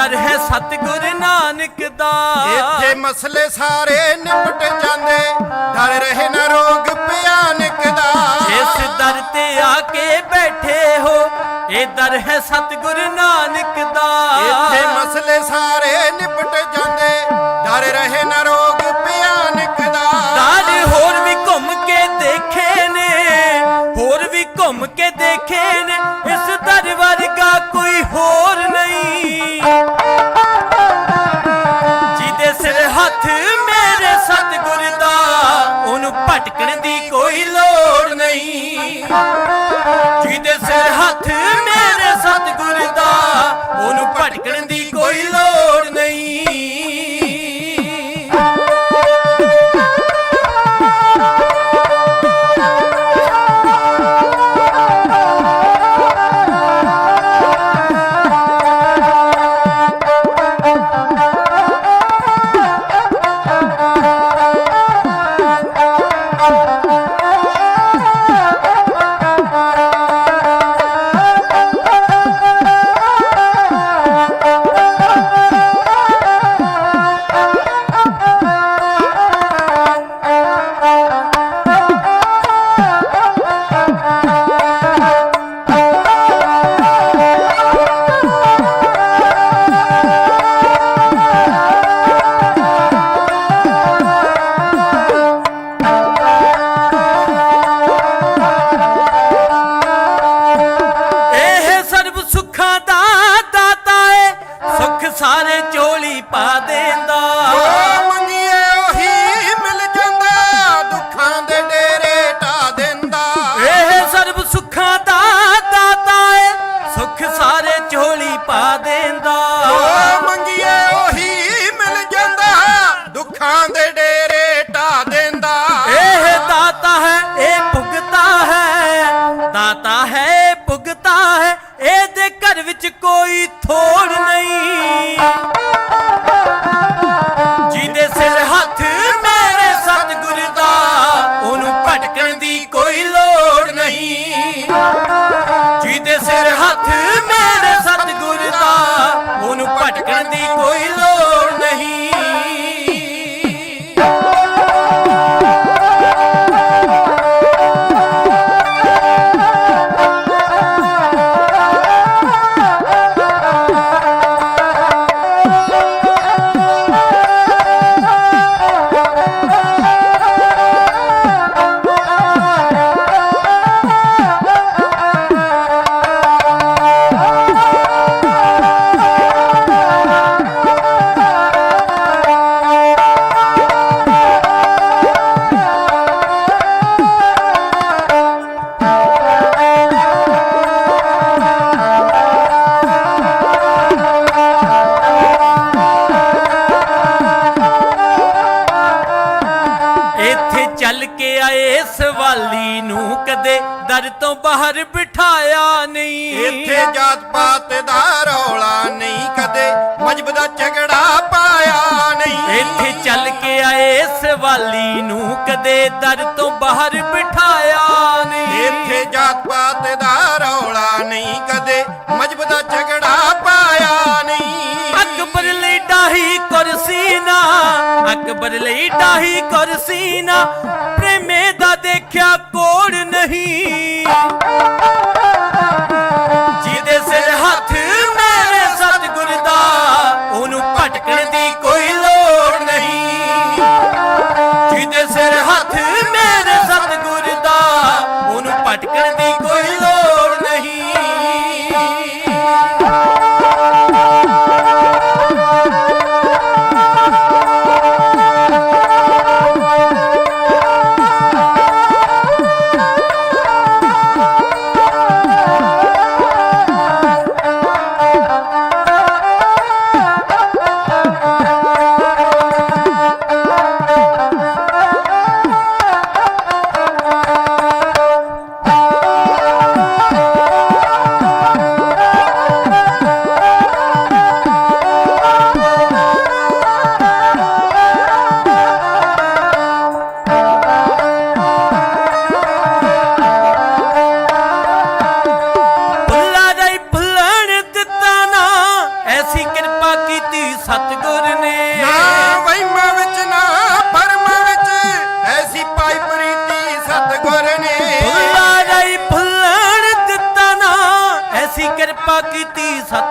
ਦਰ ਹੈ ਸਤਿਗੁਰ ਨਾਨਕ ਦਾ। ਇੱਥੇ ਮਸਲੇ ਸਾਰੇ ਨਿਪਟ ਜਾਂਦੇ ਡਰ ਰਹੇ ਨਾ ਰੋਗ ਭਿਆਨਕ ਦਾ। ਜਿਸ ਦਰ ਤੇ ਆ ਕੇ ਬੈਠੇ ਹੋ ਇਹ ਦਰ ਹੈ ਸਤਿਗੁਰ ਨਾਨਕ ਦਾ। ਇੱਥੇ ਮਸਲੇ ਸਾਰੇ ਨਿਪਟ ਜਾਂਦੇ ਡਰ ਰਹੇ ਨਾ ਰੋਗ ਭਿਆਨਕ ਦਾ। ਦਰ ਹੋਰ ਵੀ ਘੁੰਮ ਕੇ ਦੇਖੇ ਨੇ ਹੋਰ ਵੀ ਘੁੰਮ ਕੇ ਦੇਖੇ ਭਟਕਣ ਦੀ ਕੋਈ ਲੋੜ ਨਹੀਂ। ਜਿਹਦੇ ਸਿਰ ਹੱਥ ਇਹ ਸਾਰੇ ਝੋਲੀ ਪਾ ਦੇਂਦਾ। ਜੋ ਮੰਗੀਏ ਉਹੀ ਮਿਲ ਜਾਂਦਾ ਦੁੱਖਾਂ ਦੇ ਡੇਰੇ ਢਾ ਦਿੰਦਾ। ਇਹ ਸਰਬ ਸੁੱਖਾਂ ਦਾ ਦਾਤਾ ਏ ਸੁੱਖ ਸਾਰੇ ਝੋਲੀ ਪਾ ਦੇਂਦਾ। ਜੋ ਮੰਗੀਏ ਉਹੀ ਮਿਲ ਜਾਂਦਾ ਦੁੱਖਾਂ ਦੇ ਡੇਰੇ ਢਾ ਦਿੰਦਾ। ਇਹ ਦਾਤਾ ਹੈ ਇਹ ਭੁਗਤਾ ਹੈ ਦਾਤਾ ਹੈ ਭੁਗਤਾ ਹੈ ਇਹਦੇ ਘਰ ਵਿੱਚ ਕੋਈ ਥੋੜ ਸਵਾਲੀ ਨੂੰ ਕਦੇ ਦਰ ਤੋਂ ਬਾਹਰ ਬਿਠਾਇਆ ਨਹੀਂ। ਇੱਥੇ ਜਾਤ ਪਾਤ ਦਾ ਰੌਲਾ ਨਹੀਂ ਕਦੇ ਮਜਬ ਦਾ ਝਗੜਾ ਪਾਇਆ ਨਹੀਂ। ਇੱਥੇ ਚੱਲ ਕੇ ਆਏ ਸਵਾਲੀ ਨੂੰ ਕਦੇ ਦਰ ਤੋਂ ਬਾਹਰ ਬਿਠਾਇਆ ਨਹੀਂ। ਇੱਥੇ ਜਾਤ ਪਾਤ ਦਾ ਰੌਲਾ ਨਹੀਂ ਕਦੇ ਮਜਬ ਦਾ ਝਗੜਾ ਪਾਇਆ ਨਹੀਂ। ਅਕਬਰ ਲਈ ਡਾਹੀ ਕੁਰਸੀ ਨਾ ਅਕਬਰ ਲਈ ਡਾਹੀ ਕੁਰਸੀ ਨਾ ਪ੍ਰੇਮੇ ਦੇਖਿਆ ਕੋੜ ਨਹੀਂ। ਕੀਤੀ ਸਤਿਗੁਰ